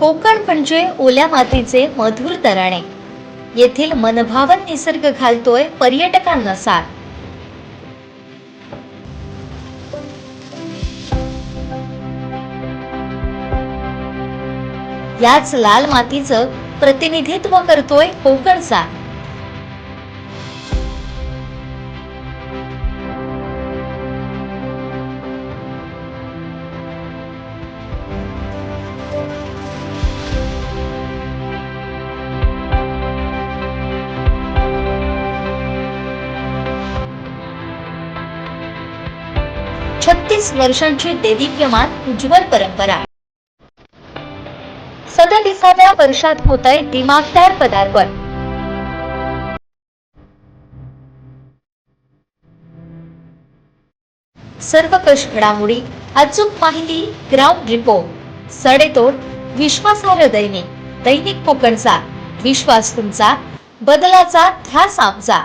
कोकण म्हणजे ओल्या मातीचे मधुर तराणे. येथील मनभावन निसर्ग घालतोय पर्यटकांना साथ. याच लाल मातीचं प्रतिनिधित्व करतोय कोकणचा. छत्तीस वर्षांची देदीप्यमान उज्ज्वल परंपरा. सदतीसाव्या वर्षात होत आहे दिमागदार पदार्पण. सर्व कश घडामोडी अचूक माहिती ग्राउंड रिपोर्ट सडेतोड विश्वासार्ह दैनिक दैनिक कोकणचा विश्वास तुमचा बदलाचा ध्यास आमचा.